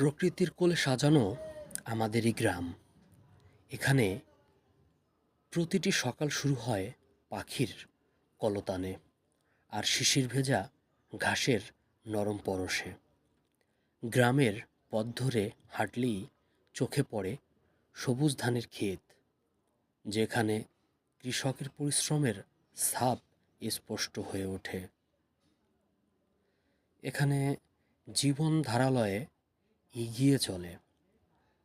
প্রকৃতির কোলে সাজানো আমাদের এই গ্রাম। এখানে প্রতিটি সকাল শুরু হয় পাখির কলতানে আর শিশির ভেজা ঘাসের নরম পরশে। গ্রামের পথ ধরে হাঁটলেই চোখে পড়ে সবুজ ধানের ক্ষেত, যেখানে কৃষকের পরিশ্রমের ছাপ স্পষ্ট হয়ে ওঠে। এখানে জীবন ধারালয়ে এগিয়ে চলে।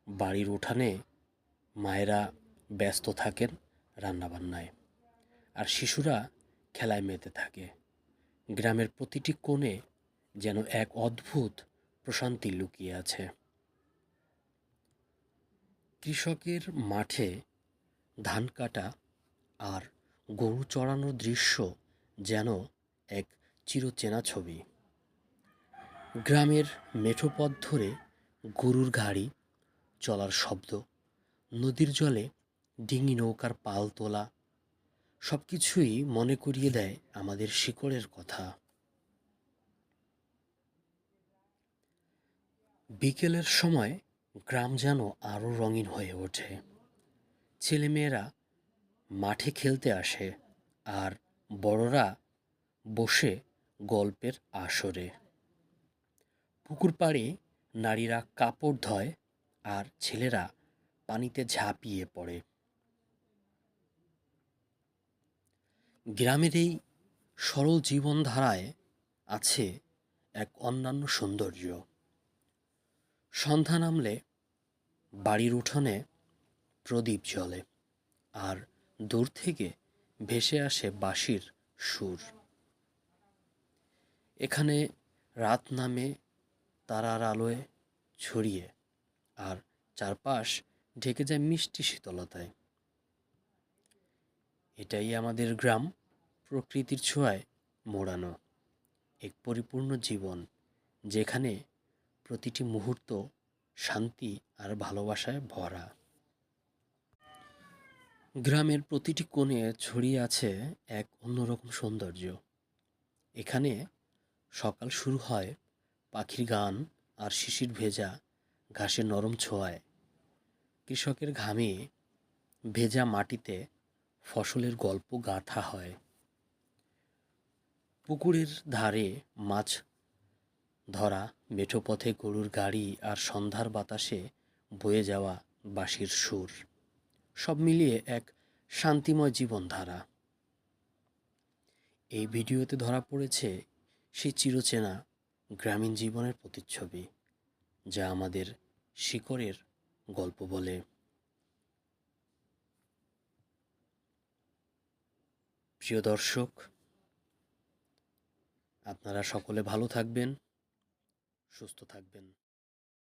বাড়ির উঠানে মায়েরা ব্যস্ত থাকেন রান্নাবান্নায় আর শিশুরা খেলায় মেতে থাকে। গ্রামের প্রতিটি কোণে যেন এক অদ্ভুত প্রশান্তি লুকিয়ে আছে। কৃষকের মাঠে ধান কাটা আর গরু চড়ানোর দৃশ্য যেন এক চিরচেনা ছবি। গ্রামের মেঠোপথ ধরে গরুর গাড়ি, চলার শব্দ, নদীর জলে ডিঙি নৌকার পাল তোলা সব কিছুই মনে করিয়ে দেয় আমাদের শিকড়ের কথা। বিকেলের সময় গ্রাম যেন আরও রঙিন হয়ে ওঠে। ছেলেমেয়েরা মাঠে খেলতে আসে আর বড়রা বসে গল্পের আসরে। পুকুর পাড়ে নারীরা কাপড় ধয় আর ছেলেরা পানিতে ঝাঁপিয়ে পড়ে। গ্রামের এই সরল জীবনধারায় আছে এক অন্যান্য সৌন্দর্য। সন্ধ্যা নামলে বাড়ির উঠোনে প্রদীপ জ্বলে আর দূর থেকে ভেসে আসে বাঁশির সুর। এখানে রাত নামে তারার আলোয় ছড়িয়ে আর চারপাশ ঢেকে যায় মিষ্টি শীতলতায়। এটাই আমাদের গ্রাম, প্রকৃতির ছোঁয়ায় মোড়ানো এক পরিপূর্ণ জীবন, যেখানে প্রতিটি মুহূর্ত শান্তি আর ভালোবাসায় ভরা। গ্রামের প্রতিটি কোণে ছড়িয়ে আছে এক অন্যরকম সৌন্দর্য। এখানে সকাল শুরু হয় পাখির গান আর শিশির ভেজা ঘাসের নরম ছোঁয়ায়। কৃষকের ঘামে ভেজা মাটিতে ফসলের গল্প গাঁথা হয়। পুকুরের ধারে মাছ ধরা, মেঠো পথে গরুর গাড়ি আর সন্ধ্যার বাতাসে বয়ে যাওয়া বাঁশির সুর। সব মিলিয়ে এক শান্তিময় জীবনধারা। এই ভিডিওতে ধরা পড়েছে সেই চিরচেনা গ্রামীণ জীবনের প্রতিচ্ছবি, যা আমাদের শিকড়ের গল্প বলে। প্রিয় দর্শক, আপনারা সকলে ভালো থাকবেন, সুস্থ থাকবেন।